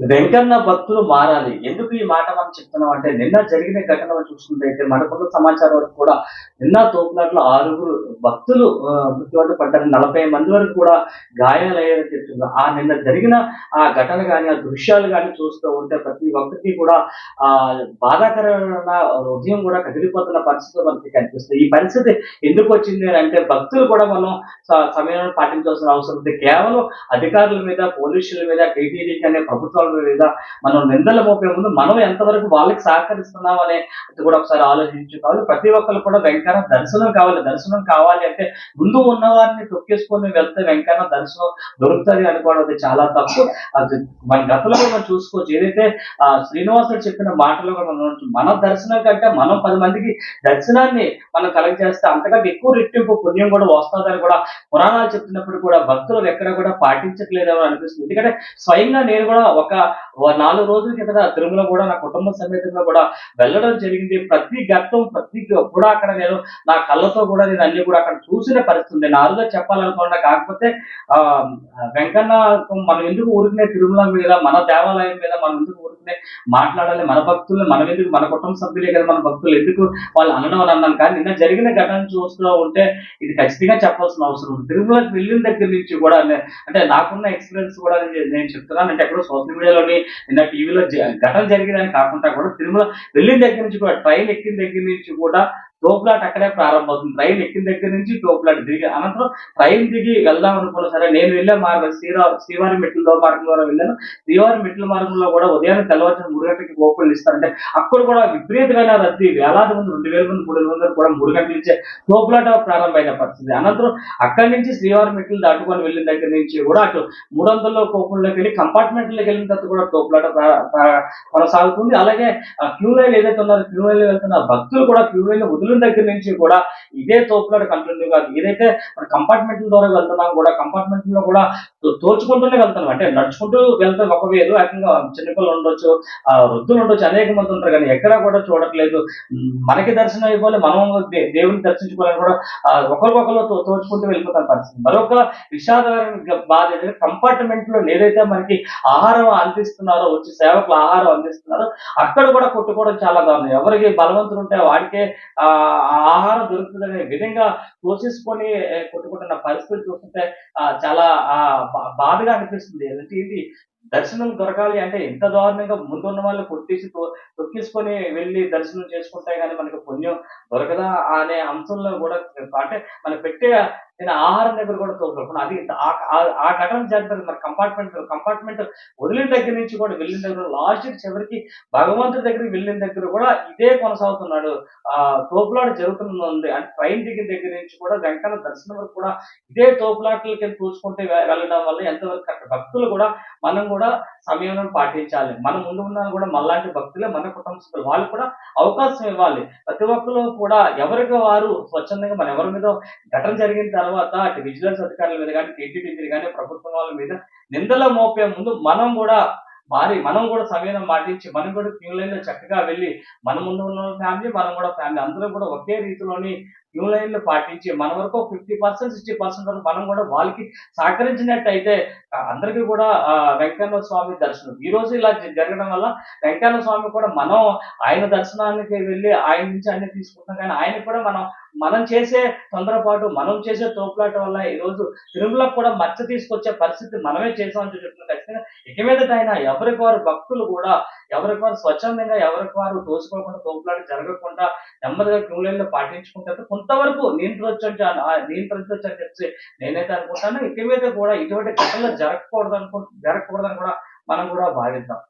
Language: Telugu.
వెంకన్న భక్తులు మారాలి. ఎందుకు ఈ మాట మనం చెప్తున్నాం అంటే నిన్న జరిగిన ఘటన చూసుకుంటే మనకున్న సమాచారం వరకు కూడా నిన్న తోపులాట్లో ఆరుగురు భక్తులు ఆ, మృత్యువాత పడ్డారు. నలభై మంది వరకు కూడా గాయాలయ్యారని చెప్తున్నారు. ఆ నిన్న జరిగిన ఆ ఘటన కానీ ఆ దృశ్యాలు కానీ చూస్తూ ఉంటే ప్రతి ఒక్కరికి కూడా ఆ బాధాకరమైన హృదయం కూడా కదిలిపోతున్న పరిస్థితి మనకి కనిపిస్తుంది ఈ పరిస్థితి ఎందుకు వచ్చింది అంటే భక్తులు కూడా మనం సమయంలో సమయాన్ని పాటించాల్సిన అవసరం ఉంది. కేవలం అధికారుల మీద పోలీసుల మీద టీటీడీ అనే ప్రభుత్వాల మీద మనం నిందల మోపే ముందు మనం ఎంతవరకు వాళ్ళకి సహకరిస్తున్నాం అనే కూడా ఒకసారి ఆలోచించుకోవాలి ప్రతి ఒక్కరు కూడా వెంకన్న దర్శనం కావాలి దర్శనం కావాలి అంటే ముందు ఉన్న వారిని తొక్కేసుకొని వెళ్తే వెంకన్న దర్శనం దొరుకుతుంది అనుకోవడం అది చాలా తప్పు. అది మన గతంలో మనం చూసుకోవచ్చు. ఏదైతే ఆ శ్రీనివాసుడు చెప్పిన మాటలో కూడా మనం మన దర్శనం కంటే మనం పది మందికి దర్శనాన్ని మనం కలెక్ట్ చేస్తే అంతకంటే ఎక్కువ రెట్టింపు పుణ్యం కూడా వస్తుందని కూడా పురాణాలు చెప్తున్నప్పుడు కూడా భక్తులు ఎక్కడ కూడా పాటించట్లేదేమో అనిపిస్తుంది. ఎందుకంటే స్వయంగా నేను కూడా ఒక నాలుగు రోజుల కిందట తిరుమల కూడా నా కుటుంబ సమేతంగా కూడా వెళ్ళడం జరిగింది. ప్రతి ఘట్టం ప్రతి కూడా అక్కడ నేను నా కళ్ళతో కూడా నేను అన్ని కూడా అక్కడ చూసిన పరిస్థితి ఉంది. చెప్పాలనుకున్నా కాకపోతే ఆ వెంకన్న మనం ఎందుకు ఊరికనే తిరుమల మీద మన దేవాలయం మీద మనం ఎందుకు ఊరికనే మాట్లాడాలి? మన భక్తులు మనం ఎందుకు మన కుటుంబ సభ్యులే కదా మన భక్తులు ఎందుకు వాళ్ళు అనడం అని అన్నాను. కానీ నిన్న జరిగిన ఘటన చూస్తూ ఉంటే ఇది ఖచ్చితంగా చెప్పాల్సిన అవసరం ఉంది. తిరుమలకి వెళ్ళిన దగ్గర నుంచి కూడా అంటే నాకున్న ఎక్స్పీరియన్స్ కూడా నేను నేను చెప్తున్నాను. అంటే ఎక్కడో సోషల్ మీడియాలోని నిన్న టీవీలో ఘటన జరిగిందని కాకుండా కూడా తిరుమల వెళ్ళిన దగ్గర నుంచి కూడా ట్రైన్ ఎక్కిన దగ్గర నుంచి కూడా టోప్లాట్ అక్కడే ప్రారంభమవుతుంది. ట్రైన్ ఎక్కిన దగ్గర నుంచి టోప్లాట్ దిగి అనంతరం ట్రైన్ దిగి వెళ్దాం అనుకున్నా సరే నేను వెళ్ళే మార్గం శ్రీరా శ్రీవారి మెట్ల మార్గం ద్వారా వెళ్ళాను. శ్రీవారి మెట్ల మార్గంలో కూడా ఉదయాన్నే తెల్లవారుజామున మూడు గంటలకి ఓపెన్ ఇస్తారంటే అక్కడ కూడా విపరీతమైన రద్దీ వేలాది మంది రెండు వేల మంది మూడు వేల మంది కూడా మూడు గంటల నుంచే ప్రారంభమైన పరిస్థితి. అనంతరం అక్కడి నుంచి శ్రీవారి మెట్లు దాటుకొని వెళ్ళిన దగ్గర నుంచి కూడా అటు మూడు వందల కోపంలోకి వెళ్ళి కంపార్ట్మెంట్లోకి వెళ్ళిన తర్వాత కూడా టోప్లాట కొనసాగుతుంది. అలాగే క్యూ లైన్ ఏదైతే ఉన్నారో క్యూ లైన్ వెళ్తున్న భక్తులు కూడా క్యూ లైన్ వదిలిన దగ్గర నుంచి కూడా ఇదే తోపులాట కంటిన్యూ కాదు. ఏదైతే మన కంపార్ట్మెంట్ ద్వారా వెళ్తున్నాం కూడా కంపార్ట్మెంట్లో కూడా తోచుకుంటూనే వెళ్తున్నాం. అంటే నడుచుకుంటూ వెళ్తే ఒక వేరు ఏకంగా చిన్నపిల్లలు ఉండొచ్చు ఆ వృద్ధులు ఉండొచ్చు అనేక మంది ఉంటారు. కానీ ఎక్కడా కూడా చూడట్లేదు. మనకి దర్శనం అయిపోయి మనం దేవుని దర్శించుకోవాలని కూడా ఒకరికొకరు తో- తోచుకుంటూ వెళ్ళిపోతాం పరిస్థితి. మరొక విషాదకరమైన బాధ ఏంటంటే కంపార్ట్మెంట్లో ఏదైతే మనకి ఆహారం అందిస్తున్నారో వచ్చి సేవకులు ఆహారం అందిస్తున్నారో అక్కడ కూడా కొట్టుకోవడం చాలా దారుణం. ఎవరికి బలవంతులు ఉంటే వాడికే ఆ ఆహారం దొరుకుతుందనే విధంగా తోసేసుకొని కొట్టుకుంటున్న పరిస్థితి చూస్తుంటే చాలా ఆ, బా- బాధగా అనిపిస్తుంది. అంటే ఇది దర్శనం దొరకాలి అంటే ఎంత దారుణంగా ముందున్న వాళ్ళు కొట్టేసి తో- తొక్కేసుకొని వెళ్ళి దర్శనం చేసుకుంటే కానీ మనకి పుణ్యం దొరకదా అనే అంశంలో కూడా అంటే మనం పెట్టే నేను ఆహారం దగ్గర కూడా తోడుకోకుండా అది ఆ- ఆ- ఘటన జరిగింది మన కంపార్ట్మెంట్ కంపార్ట్మెంట్ వదిలిన దగ్గర నుంచి కూడా వెళ్ళిన దగ్గర లాస్ట్ చివరికి భగవంతుడి దగ్గరికి వెళ్ళిన దగ్గర కూడా ఇదే కొనసాగుతున్నాడు. ఆ తోపులాట జరుగుతుంది అంటే ట్రైన్ దిగిన దగ్గర నుంచి కూడా వెంకన్న దర్శనం వరకు కూడా ఇదే తోపులాటలకి చూసుకుంటే వెళ్ళడం వల్ల ఎంతవరకు భక్తులు కూడా మనం కూడా సమయం పాటించాలి. మన ముందు ఉన్న కూడా మళ్ళాంటి భక్తులే మన కుటుంబ సభ్యులు. వాళ్ళు కూడా అవకాశం ఇవ్వాలి. ప్రతి ఒక్కరు కూడా ఎవరికి వారు స్వచ్ఛందంగా మన ఎవరి మీద ఘటన జరిగిన తర్వాత అటు విజిలెన్స్ అధికారుల మీద కానీ టీటీడీ మీద కానీ ప్రభుత్వం వాళ్ళ మీద నిందల మోపే ముందు మనం కూడా మారి మనం కూడా సమయం మాటించి మనం కూడా క్యూ లైన్లో చక్కగా వెళ్ళి మన ముందు ఉన్న ఫ్యామిలీ మనం కూడా ఫ్యామిలీ అందరూ కూడా ఒకే రీతిలోని క్యూ లైన్లో పాటించి మన వరకు ఫిఫ్టీ పర్సెంట్ సిక్స్టీ పర్సెంట్ వరకు మనం కూడా వాళ్ళకి సహకరించినట్టయితే అందరికీ కూడా వెంకన్న స్వామి దర్శనం. ఈ రోజు ఇలా జరగడం వల్ల వెంకన్న స్వామి కూడా మనం ఆయన దర్శనానికి వెళ్ళి ఆయన నుంచి అన్ని తీసుకుంటాం కానీ ఆయన కూడా మనం మనం చేసే తొందరపాటు మనం చేసే తోపులాట వల్ల ఈరోజు తిరుమలకు కూడా మచ్చ తీసుకొచ్చే పరిస్థితి మనమే చేసామని చెప్తున్నాం ఖచ్చితంగా ఇక మీదట ఆయన ఎవరికి వారు భక్తులు కూడా ఎవరికి వారు స్వచ్ఛందంగా ఎవరికి వారు తోసుకోకుండా తోపులాట జరగకుండా నెమ్మదిగా క్యూలైన్లో పాటించుకుంటే కొంతవరకు నియంత్రించాను అని చెప్పి నేనైతే అనుకుంటాను. ఇక మీద కూడా ఇటువంటి ఘటనలు జరగకూడదు అనుకుంటు జరగకూడదని కూడా మనం కూడా భావిద్దాం.